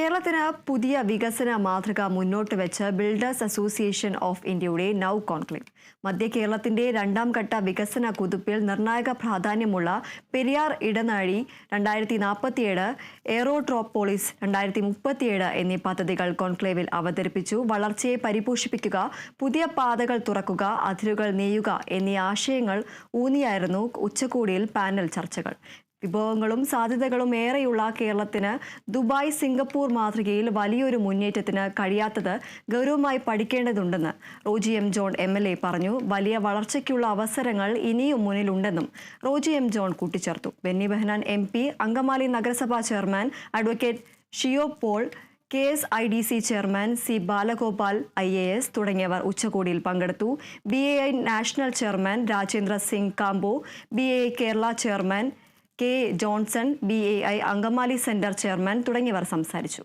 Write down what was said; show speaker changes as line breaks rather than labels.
കേരളത്തിന് പുതിയ വികസന മാതൃക മുന്നോട്ട് വെച്ച് ബിൽഡേഴ്സ് അസോസിയേഷൻ ഓഫ് ഇന്ത്യയുടെ നൗ കോൺക്ലേവ്. മധ്യ കേരളത്തിന്റെ രണ്ടാം ഘട്ട വികസന കുതിപ്പിൽ നിർണായക പ്രാധാന്യമുള്ള പെരിയാർ ഇടനാഴി രണ്ടായിരത്തി നാൽപ്പത്തിയേഴ് എയറോട്രോപ്പോളിസ് രണ്ടായിരത്തി മുപ്പത്തിയേഴ് എന്നീ പദ്ധതികൾ കോൺക്ലേവിൽ അവതരിപ്പിച്ചു. വളർച്ചയെ പരിപോഷിപ്പിക്കുക പുതിയ പാതകൾ തുറക്കുക അതിരുകൾ നെയ്യുക എന്നീ ആശയങ്ങൾ ഊന്നിയായിരുന്നു ഉച്ചകോടിയിൽ പാനൽ ചർച്ചകൾ. വിഭവങ്ങളും സാധ്യതകളും ഏറെയുള്ള കേരളത്തിന് ദുബായ് സിംഗപ്പൂർ മാതൃകയിൽ വലിയൊരു മുന്നേറ്റത്തിന് കഴിയാത്തത് ഗൗരവമായി പഠിക്കേണ്ടതുണ്ടെന്ന് റോജി എം ജോൺ എം പറഞ്ഞു. വലിയ വളർച്ചയ്ക്കുള്ള അവസരങ്ങൾ ഇനിയും മുന്നിലുണ്ടെന്നും റോജി എം ജോൺ കൂട്ടിച്ചേർത്തു. ബെന്നി ബെഹനാൻ എം അങ്കമാലി നഗരസഭാ chairman advocate Shiyo Paul K S I D C chairman C Balagopal I A S തുടങ്ങിയവർ ഉച്ചകോടിയിൽ പങ്കെടുത്തു. B A I national chairman Rajendra Singh Kambo B A Kerala chairman K Johnson B A I Angamaly centre chairman തുടങ്ങിയവർ സംസാരിച്ചു.